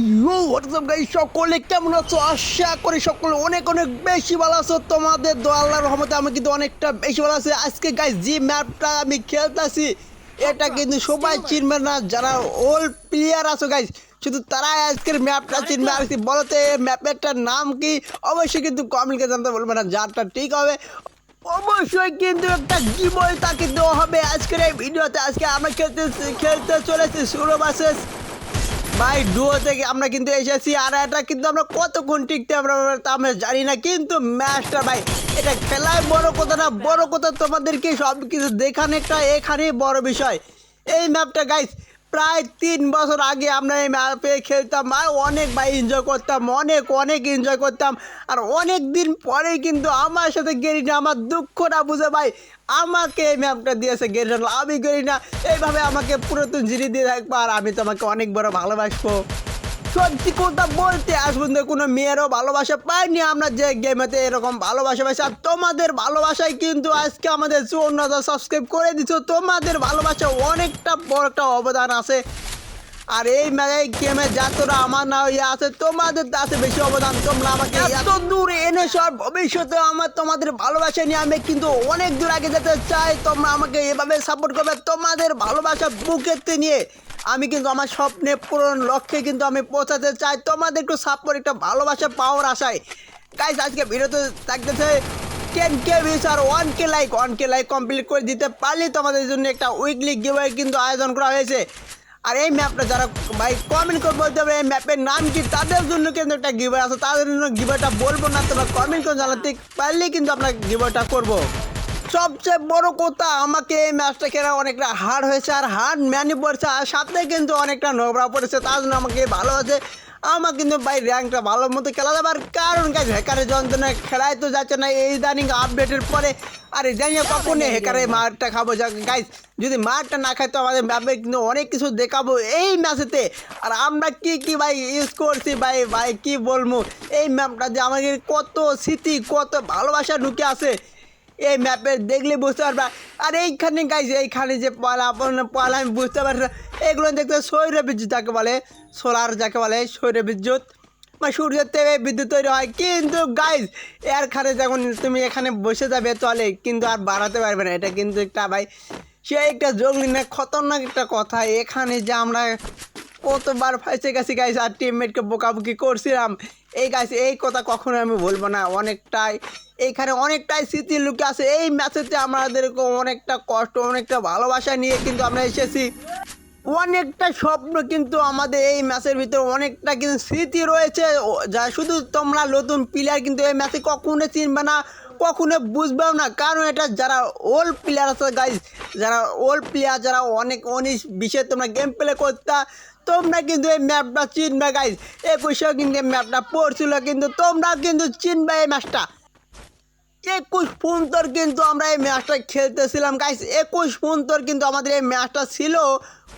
ইয়ো WhatsApp guys সকলে কেমন আছো? আশা করি সকলে অনেক অনেক বেশি ভালো আছো। তোমাদের দোয়া, আল্লাহর রহমতে আমি কিন্তু অনেকটা বেশি ভালো আছি। আজকে গাইস যে ম্যাপটা আমি খেলতেছি, এটা কিন্তু সবাই চিনবে না, যারা ওল্ড প্লেয়ার আছো গাইস শুধু তারাই আজকের ম্যাপটা চিনবে। আর কি বলো তো এই ম্যাপেরটার নাম কি, অবশ্যই কিন্তু কমেন্টকে জানতে বলবে না, যারটা ঠিক হবে, অবশ্যই কিন্তু একটা গিবল তাকে দেওয়া হবে। আজকের এই ভিডিওতে, আজকে আমরা খেলতে খেলতে চলেছি মাসের ভাই ডুয়ো থেকে আমরা কিন্তু এসেছি আর এটা কিন্তু আমরা কতক্ষণ টিকতে আমরা আমরা জানি না, কিন্তু ম্যাচটা ভাই, এটা খেলায় বড় কথা না, বড় কথা তোমাদেরকে সব কিছু দেখানোটা এখানেই বড় বিষয়। এই ম্যাপটা গাইস প্রায় তিন বছর আগে আমরা এই ম্যাপে খেলতাম আর অনেক ভাই এনজয় করতাম, অনেক অনেক এনজয় করতাম। আর অনেক দিন পরে কিন্তু আমার সাথে গেরি না আমার দুঃখটা বুঝে ভাই, আমাকে এই ম্যাপটা দিয়েছে গেরি আমি গেরি না এইভাবে আমাকে পুরাতন জিনিস দিয়ে থাকব আর আমি তোমাকে অনেক বড় ভালোবাসবো। সত্যি কথা বলতে আজ পর্যন্ত কোনো মেয়েরও ভালোবাসা পাইনি। আমরা যে গেমেতে এরকম ভালোবাসা পাইছি, আর তোমাদের ভালোবাসায় কিন্তু আজকে আমাদের চুয়ান্ন হাজার সাবস্ক্রাইব করে দিচ্ছ তোমাদের ভালোবাসা অনেকটা বড় একটা অবদান আছে। আর এই এই গেমে যতটা আমার না ইয়ে আছে তোমাদের আছে বেশি অবদান তোমরা আমাকে এত দূর এনে আর ভবিষ্যতে আমার তোমাদের ভালোবাসা নিয়ে আমি কিন্তু অনেক দূর আগে যেতে চাই তোমরা আমাকে এভাবে সাপোর্ট করবে তোমাদের ভালোবাসা বুকেতে নিয়ে আমি কিন্তু আমার স্বপ্নে পূরণ লক্ষ্যে কিন্তু আমি পৌঁছাতে চাই তোমাদের একটু সাপোর্ট একটা ভালোবাসা পাওয়ার আশায়। গাইস আজকে ভিডিওতে থাকতেছে টেন কে ভিউস আর one K like one K like complete করে দিতে পারলে তোমাদের জন্য একটা উইকলি গিভওয়ে কিন্তু আয়োজন করা হয়েছে। আর এই ম্যাপটা যারা, ভাই কমেন্ট করে বলতে হবে, এই ম্যাপের নাম কি? তাদের জন্য কিন্তু একটা গিভার আছে। তাদের জন্য গিভারটা বলব না, তোমরা কমেন্ট করে জানাতে পারলেই কিন্তু আমরা গিভারটা করব। সবচেয়ে বড় কথা, আমাকে এই ম্যাচটা খেলা অনেকটা হার্ড হয়েছে, আর হার্ড ম্যানি পড়েছে আর সাথে কিন্তু অনেকটা নোংরা পড়েছে। তার জন্য আমাকে ভালো আছে। আমার কিন্তু ভাই র্যাঙ্কটা ভালো মতো খেলা যাবে আর কারণ গাছ হ্যাকারের যন্ত্রণায় খেলায় তো যাচ্ছে না এই ইদানিং আপডেটের পরে। আরে জানি না কখন মারটা খাব যা গাইজ যদি মারটা না খাই তো আমাদের ম্যাপে কিন্তু অনেক কিছু দেখাবো এই ম্যাচেতে আর আমরা কি কি ভাই ইউজ করছি ভাই ভাই কি বলব? এই ম্যাপটা যে আমাদের কত স্মৃতি কত ভালোবাসা ঢুকে আছে। এই ম্যাপে দেখলে বুঝতে পারবা। আর এইখানে গাইজ এইখানে যে পয়লা পয়লা আমি বুঝতে পারছি না। এগুলো দেখতে সৌর বিদ্যুৎ যাকে বলে সোলার যাকে বলে সৌর বিদ্যুৎ। মানে সূর্যের থেকে বিদ্যুৎ তৈরি হয়। কিন্তু গাইজ এরখানে যখন তুমি এখানে বসে যাবে তলে কিন্তু আর বাড়াতে পারবে না। এটা কিন্তু একটা, ভাই, সে একটা জঙ্গলি না, খতরনাক একটা কথা। এখানে যে আমরা কতবার ফাইসে গেছি গাইস আর টিমমেটকে বোকাবুকি করছিলাম। এই গাইস এই কথা কখনো আমি বলব না। অনেকটাই এইখানে অনেকটাই স্মৃতি লুকে আছে। এই ম্যাচেতে আমাদেরকে অনেকটা কষ্ট, অনেকটা ভালোবাসা নিয়ে কিন্তু আমরা এসেছি। অনেকটা স্বপ্ন কিন্তু আমাদের এই ম্যাচের ভিতরে অনেকটা কিন্তু স্মৃতি রয়েছে। যা শুধু তোমরা নতুন প্লেয়ার কিন্তু এই ম্যাচে কখনো চিনবে না, কখনো বুঝবেও না। কারণ এটা যারা ওল্ড প্লেয়ার আছে গাইজ যারা ওল্ড প্লেয়ার যারা অনেক অনেক বিষয়ে তোমরা গেম প্লে করতা, তোমরা কিন্তু এই ম্যাপটা চিনবে গাইজ একুশেও কিন্তু এই ম্যাপটা পড়ছিল কিন্তু তোমরা কিন্তু চিনবে এই ম্যাচটা একুশ পন্তর কিন্তু আমরা এই ম্যাচটা খেলতেছিলাম। গাইস একুশ পন্তর কিন্তু আমাদের এই ম্যাচটা ছিল।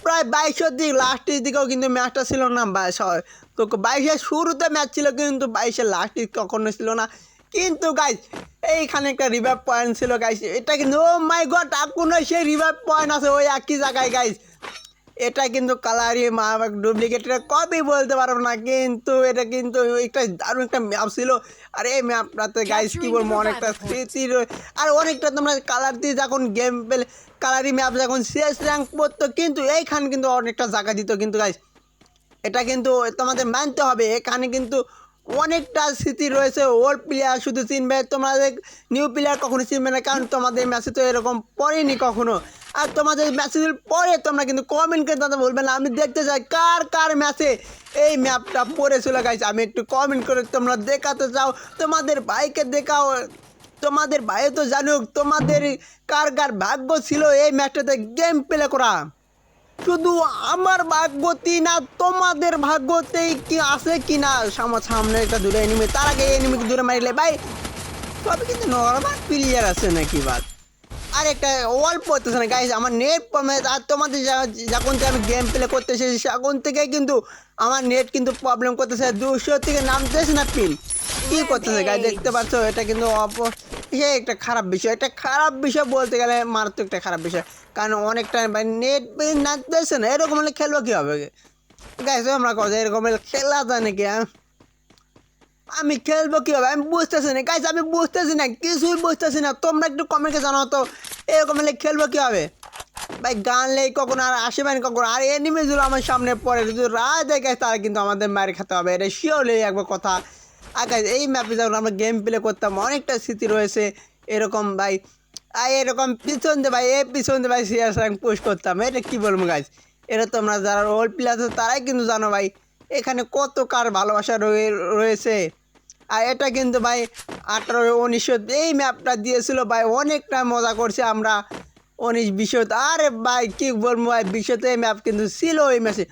প্রায় বাইশের দিক লাস্টের দিকেও কিন্তু ম্যাচটা ছিল না বাইশ তো বাইশের শুরুতে ম্যাচ ছিল কিন্তু বাইশের লাস্টে কখনো ছিল না। কিন্তু গাইস এইখানে একটা রিভাইভ পয়েন্ট ছিল গাইস এটা কিন্তু ও মাই গড এখনও সেই রিভাইভ পয়েন্ট আছে ওই একই জায়গায় গাইস এটা কিন্তু কালারি মা ডুপ্লিকেট এটা কবে বলতে পারব না কিন্তু এটা কিন্তু একটা দারুণ একটা ম্যাপ ছিল। আর এই ম্যাপটাতে গাইস কি বলব অনেকটা স্মৃতি আর অনেকটা তোমরা কালার দিয়ে যখন গেম পেলে কালারি ম্যাপ যখন শেষ র্যাঙ্ক পড়তো কিন্তু এইখানে কিন্তু অনেকটা জায়গা দিত কিন্তু গাইস এটা কিন্তু তোমাদের মানতে হবে। এখানে কিন্তু অনেকটা স্মৃতি রয়েছে ওল্ড প্লেয়ার শুধু চিনবে তোমাদের নিউ প্লেয়ার কখনো চিনবে না কারণ তোমাদের ম্যাচে তো এরকম পড়েনি কখনো। আর তোমাদের ম্যাচে পরে তোমরা কিন্তু কমেন্ট করে তাদের বলবে না। আমি দেখতে চাই কার কার ম্যাচে এই ম্যাপটা পড়েছিল গাইছে আমি একটু কমেন্ট করে তোমরা দেখাতে চাও। তোমাদের ভাইকে দেখাও। তোমাদের ভাই তো জানুক, তোমাদের কার কার ভাগ্য ছিল এই ম্যাচটাতে গেম প্লে করা। শুধু আমার ভাগ্যতেই না, তোমাদের ভাগ্যতেই কি আছে কি না আমার সামনে একটা দূরে এনিমি তার আগে এনিমিকে দূরে মারিলে, ভাই তবে কিন্তু নর্মাল প্লেয়ার আছে নাকি, বাদ। আর একটা অল্প হতেছে না গাইস আমার নেট আর তোমাদের যখন থেকে আমি গেম প্লে করতে এসেছি তখন থেকে কিন্তু আমার নেট কিন্তু প্রবলেম করতেছে। দুশো থেকে নামতেছে না পিন কি করতেছে গাই দেখতে পাচ্ছ এটা কিন্তু অপ সে একটা খারাপ বিষয়। এটা খারাপ বিষয় বলতে গেলে মারাত্মক একটা খারাপ বিষয়। কারণ অনেকটা নেট নাচতেছে না এরকম হলে খেলব কী হবে গাইস আমরা কথা এরকম হলে খেলা যায় নাকি হ্যাঁ? আমি খেলব কীভাবে? আমি বুঝতেছি না। গাইস আমি বুঝতেছি না। কিছুই বুঝতেছি না। তোমরা একটু কমেন্টে জানাও তো এরকম হলে খেলব কীভাবে? ভাই গান লেই কখন আর আসে মানে কখন? আর এনিমিগুলো আমার সামনে পড়ে যদি রাত দেখে তারা কিন্তু আমাদের মায়ের খেতে হবে। এটা শিওরলি একবার কথা। আর guys, এই ম্যাপে যখন আমরা গেম প্লে করতাম অনেকটা স্মৃতি রয়েছে। এরকম ভাই আর এরকম পিছন দিয়ে ভাই এ পিছন দিয়ে ভাই সিয়ার র্যাঙ্ক পুশ করতাম। এটা কী বলব গাইজ এটা তোমরা যারা রোল প্লেয়ার আছে তারাই কিন্তু জানো ভাই এখানে কত কার ভালোবাসা রয়ে রয়েছে। আর এটা কিন্তু ভাই আঠারো উনিশশো এই ম্যাপটা দিয়েছিল ভাই, অনেকটা মজা করছে আমরা উনিশ, বিশ আরে ভাই, কি বলব ভাই বিশ্বতে এই ম্যাপ কিন্তু ছিল ওই ম্যাচে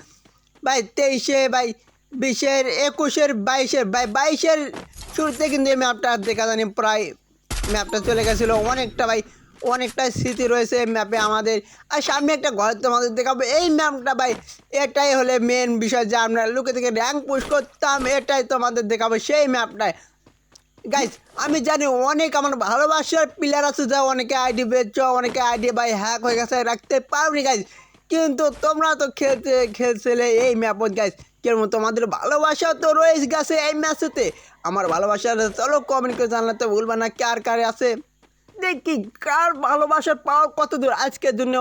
ভাই, তেইশে, ভাই, বিশের, একুশের, বাইশের, ভাই, বাইশের শুরুতে কিন্তু এই ম্যাপটা দেখা জানি প্রায় ম্যাপটা চলে গেছিল অনেকটা, ভাই। অনেকটা স্মৃতি রয়েছে এই ম্যাপে আমাদের। আর সামনে একটা ঘর তোমাদের দেখাবো। এই ম্যাপটা ভাই, এটাই হলে মেন বিষয় যে আমরা লুকে থেকে র্যাঙ্ক পুশ করতাম, এটাই তোমাদের দেখাবো সেই ম্যাপটায় গাইজ আমি জানি অনেক আমার ভালোবাসার প্লেয়ার আছে যা অনেকে আইডি বেচছ অনেকে আইডি ভাই হ্যাক হয়ে গেছে, রাখতে পারবনি গাইজ কিন্তু তোমরা তো খেলতে, খেলছিলে এই ম্যাপত গাইজ কেমন তোমাদের ভালোবাসা তো রয়েছে গেছে এই ম্যাচেতে আমার ভালোবাসা চলো কমেন্ট করে জানাতে ভুলবা না, কার কার আছে? দেখি কার ভালোবাসার পাওয়ার কত দূর আজকের জন্য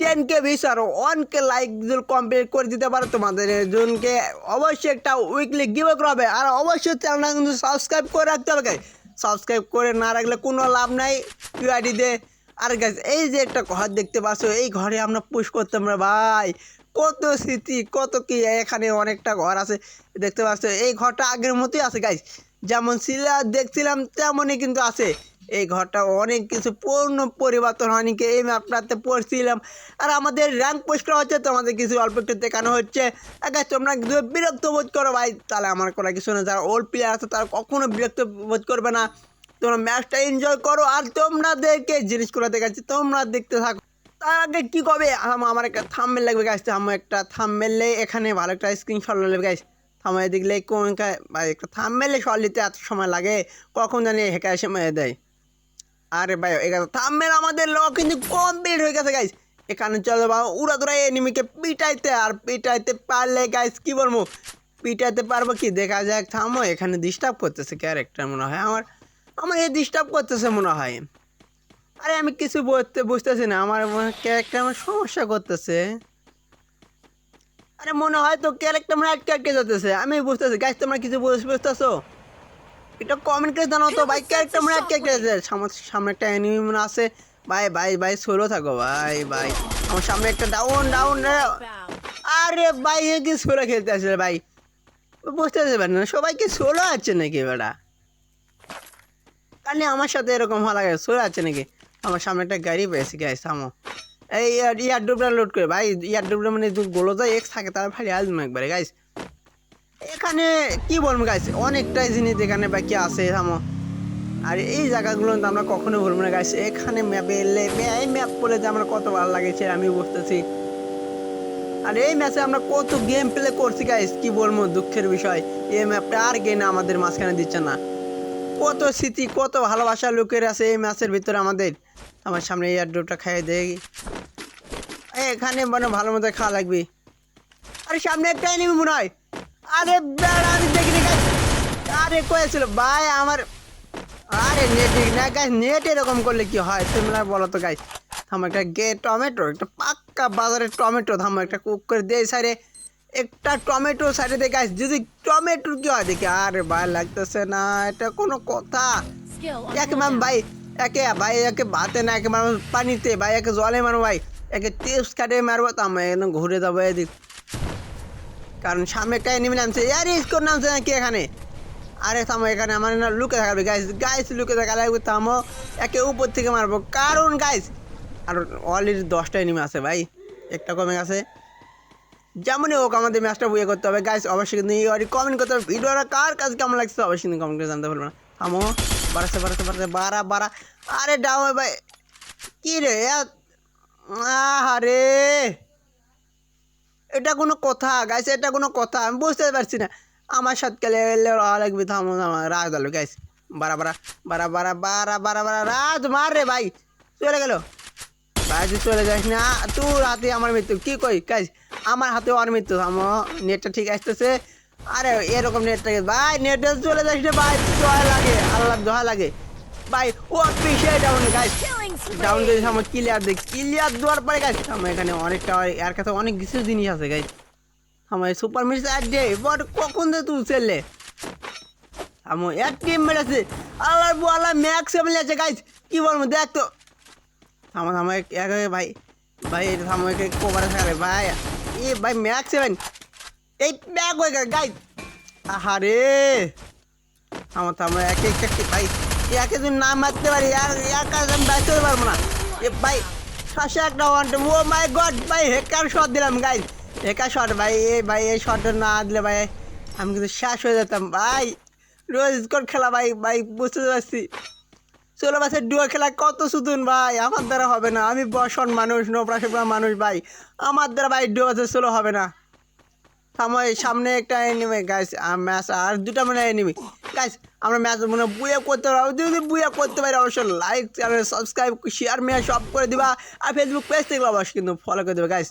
টেন কে ভিস আর ওয়ান কে লাইক কমপ্লিট করে দিতে পারো তোমাদের। জনকে অবশ্যই একটা উইকলি গিভ হবে। আর অবশ্যই চ্যানেলটা কিন্তু সাবস্ক্রাইব করে রাখতে হবে সাবস্ক্রাইব করে না রাখলে কোনো লাভ নাই। দে আর গাছ এই যে একটা ঘর দেখতে পাচ্ছ, এই ঘরে আমরা পুশ করতাম রে ভাই। কত স্মৃতি, কত কি, এখানে অনেকটা ঘর আছে। দেখতে পাচ্ছ, এই ঘরটা আগের মতোই আছে গাইজ যেমন ছিল দেখছিলাম, তেমনই কিন্তু আছে। এই ঘরটা অনেক কিছু পূর্ণ পরিবর্তন হয়নি কি, এই ম্যাপটাতে পড়ছিলাম। আর আমাদের র্যাঙ্ক পোস্ট করা হচ্ছে তোমাদের কিছু অল্প একটু দেখানো হচ্ছে। আগে তোমরা বিরক্ত বোধ করো, ভাই, তাহলে আমার করা কিছু না। যারা ওল্ড প্লেয়ার আছে, তারা কখনো বিরক্ত বোধ করবে না। তোমরা ম্যাচটা এনজয় করো, আর তোমাদেরকে জিনিসগুলো দেখাচ্ছি, তোমরা দেখতে থাকো। তার আগে কী আম- আমার একটা থাম্মেল লাগবে গাছ আমার একটা থাম্মেলে এখানে ভালো একটা স্ক্রিনশট লাগবে গাছ থামাই দেখলে কোন একটা থাম্মেলে শট নিতে এত সময় লাগে, কখন জানি হেকার সময় দেয়। আরে ভাই এখানে থাম্মেল আমাদের ল কিন্তু কমপ্লিট হয়ে গেছে গাইস এখানে চলো বা উড়া দুরা এনিমিকে পিটাইতে, আর পিটাইতে পারলে গাইস কি বলব? পিটাইতে পারব কি? দেখা যাক, থামো, এখানে ডিস্টার্ব করতেছে ক্যারেক্টার মনে হয় আমার। আমার এ ডিস্টার্ব করতেছে মনে হয়। আরে আমি কিছু বুঝতে বুঝতেছি না, আমার ক্যারেক্টার আমার সমস্যা করতেছে। আরে মনে হয় তো ক্যারেক্টার আমার আটকে আটকে যেতেছে আমি বুঝতেছি গাইস তোমরা কিছু বুঝ- বুঝতেছো? এটা কমেন্ট করে জানাও তো ভাই ক্যারেক্টার আটকে আটকে যাচ্ছে সামনে সামনে একটা এনিমি মনে আছে। ভাই ভাই ভাই সোলো থাকো ভাই ভাই। আমার সামনে একটা ডাউন ডাউন আরে ভাই এ কি সোলো খেলতে আসলে ভাই? বুঝতে পারবেন না সবাই কি সোলো আছে নাকি বেটা? কালি আমার সাথে এরকম ভালো লাগে সোলো আছে নাকি? আমার সামনে একটা গাড়ি পেয়েছি গাই থামো। এই ইয়ার ইয়ার ডুবটা লোড করে ভাই ইয়ার ডুবটা মানে গোলো যায় এক্স থাকে তার ভাই আসবে একবারে গাইস এখানে কি বলব গাইস অনেকটাই জিনিস এখানে বাকি আছে, থামো। আর এই জায়গাগুলো তো আমরা কখনো বলব না গাইস এখানে ম্যাপে এলে এই ম্যাপ পড়ে যে আমরা কত ভালো লাগেছে আমি বুঝতেছি। আর এই ম্যাচে আমরা কত গেম প্লে করছি গাইস কি বলব দুঃখের বিষয়। এই ম্যাপটা আর গেম আমাদের মাঝখানে দিচ্ছে না। কত স্মৃতি, কত ভালোবাসা লোকের আছে এই ম্যাচের ভিতরে আমাদের। আমার সামনে এই ড্রপটা খাইয়ে দেয় এখানে মানে ভালো মতো খাওয়া লাগবে। আরে সামনে একটা এনিমি মনে হয়। আরে বেড়া আমি দেখিনি গাইস আরে কয়েছিল ভাই আমার আরে নেট না গাইস নেট এরকম করলে কি হয়? তোমরা বলো তো গাইস থাম একটা গে টমেটো একটা পাক্কা বাজারে টমেটো থাম একটা কুক করে দিয়ে সাইডে। একটা টমেটো সাইডে দিয়ে গাইস যদি টমেটোর কি হয় দেখি। আরে ভাই লাগতেছে না এটা কোনো কথা। একে ম্যাম ভাই একে ভাই একে ভাতে না একে মারবো পানিতে ভাই একে জলে মারবো ভাই। একে টিপস কাটে মারবো তো আমি এখানে ঘুরে যাব এদিক। কারণ সামনে একটা এনিমি নামছে। ইয়ার স্কোর নামছে নাকি এখানে? আরে থামো এখানে, আমার না লুকে থাকবে গাইস গাইস লুকে থাকা লাগবে, থামো। একে উপর থেকে মারবো। কারণ গাইস আর অলরেডি দশটা এনিমি আছে ভাই। একটা কমে গেছে। যেমনই হোক, আমাদের ম্যাচটা বুয়ে করতে হবে। গাইস অবশ্যই কিন্তু কমেন্ট করতে হবে। ভিডিওটা কার কাছে কেমন লাগছে, অবশ্যই কিন্তু কমেন্ট করে জানতে পারব না। থামো। বাড়াচ্ছে বাড়াচ্ছে বাড়াচ্ছে, বাড়া বাড়া। আরে ডাও ভাই। কি রে? আরে এটা কোনো কথা গাইস এটা কোনো কথা, আমি বুঝতে পারছি না। আমার সাথে রহা লাগবে, থামো থামো রাজ দালো গাইস বারা বারা বারা বারা বারা বারা বারা রাজ মার রে ভাই। চলে গেল। বাইরে চলে যাস না। তোর হাতে আমার মৃত্যু। কি কই কাজ আমার হাতেও আর মৃত্যু আমার নেটটা ঠিক আসতেছে। আরে, এরকম নেটটা ভাই, নেটে চলে যাস না ভাই দোয়া লাগে আল্লাহ দোয়া লাগে। ভাই, ও পিছিয়ে ডাউন গাইস ডাউন. করে আমার ক্লিয়ার দেখ ক্লিয়ার দেওয়ার পরে গাইস আমার এখানে অনেকটা এর কাছে অনেক কিছু জিনিস আছে গাইস আমার সুপার মিস আর ডে বট কখন দে তুই ছেলে? আমার এক টিম মেরেছে। আল্লাহ আল্লাহ ম্যাক্স এমএলএ আছে গাইস কি বলব, দেখ তো। আমার আমার এক ভাই ভাই আমাকে কোভারে থাকে ভাই। এ ভাই ম্যাক্স সেভেন এই ব্যাগ হয়ে গেল গাইস আহারে! আমার তো আমরা একে একে ভাই। একে যদি না মারতে পারি এর কাছে আমি বাইতে পারব না। এ ভাই শাসে একটা ওয়ান ও মাই গড ভাই হেকার শট দিলাম গাইস হেকার শট ভাই, এ ভাই, এই শটটা না দিলে, ভাই, আমি কিন্তু শেষ হয়ে যেতাম। ভাই, রোজ কোন খেলা, ভাই ভাই, বুঝতে পারছি। ষোলো বছর ডুয়ো খেলা কত সুতুন ভাই, আমার দ্বারা হবে না। আমি বসন মানুষ সেবরা মানুষ, ভাই। আমার দ্বারা, ভাই ডুয়ো বছর ষোলো হবে না। সময় সামনে একটা এনিমি গাইস ম্যাচ, আর দুটা মানে এনিমি গাইস আমরা ম্যাচ মনে বুয়া করতে পারব। যদি বুয়া করতে পারি, অবশ্যই লাইক সাবস্ক্রাইব শেয়ার মেয়ার সব করে দিবা। আর ফেসবুক পেজ থেকে অবশ্যই কিন্তু ফলো করে দেবে গাইস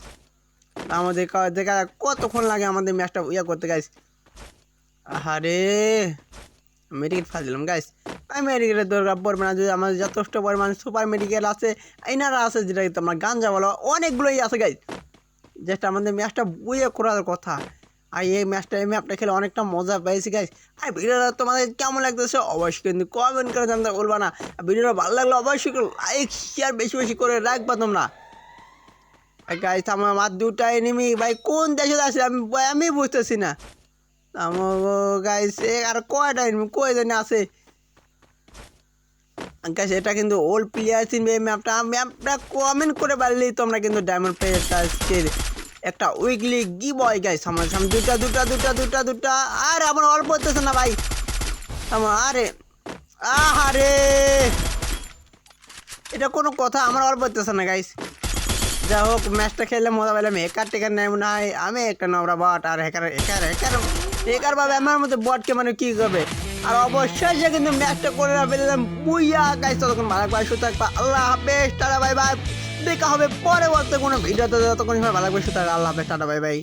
আমাদের দেখা কতক্ষণ লাগে আমাদের ম্যাচটা ইয়ে করতে গাইস আরে মেডিকেল ফাল দিলাম গাইস আমি মেডিকেলের দরকার পড়বে না, যদি আমাদের যথেষ্ট পরিমাণ সুপার মেডিকেল আছে, এনারা আছে যেটা তোমরা গাঞ্জা বলো, অনেকগুলোই আছে গাইস যেটা আমাদের ম্যাচটা বুয়ে করার কথা। আর এই ম্যাচটা এই ম্যাপটা খেলে অনেকটা মজা পেয়েছি গাইস আর ভিডিওটা তোমাদের কেমন লাগতেছে অবশ্যই কিন্তু কমেন্ট করে জানতে বলবা না। ভিডিওটা ভালো লাগলে অবশ্যই লাইক শেয়ার বেশি বেশি করে রাখবা তোমরা। গাইস আমার আমার দুটা এনিমি ভাই, কোন দেশে আছে আমি আমি বুঝতেছি না। আমার গাইস আর কয়টা এনিমি কয় জানি আছে? গাইস এটা কিন্তু ওল্ড প্লেয়ার চিনবে ম্যাপটা ম্যাপটা কমেন্ট করে পারলেই তোমরা কিন্তু ডায়মন্ড প্লেয়ারটা আজকের একটা উইকলি গি বয় গাইস আমার সামনে দুটা দুটা দুটা দুটা দুটা। আর, আমার অল্প হতেছে না, ভাই। আমার, আরে। আহারে। এটা কোনো কথা, আমার অল্প হতেছে না গাইস যা হোক ম্যাচটা খেললে মজা পেলাম হেকার টেকার নেই, মনে হয় আমি একটা নবরা বট আর হেকার হেকার হেকার হেকার ভাবে আমার মধ্যে বটকে মানে কি করবে? আর অবশ্যই যে কিন্তু ম্যাচটা করে ফেললাম। বুইয়া গাইস ততক্ষণ ভালো ভাই সুতো থাকবা। আল্লাহ হাফেজ, টাটা বাই বাই দেখা হবে পরে বলতে কোনো ভিডিওতে ততক্ষণ ভালো করে সুতো আল্লাহ হাফেজ, টাটা, বাই বাই।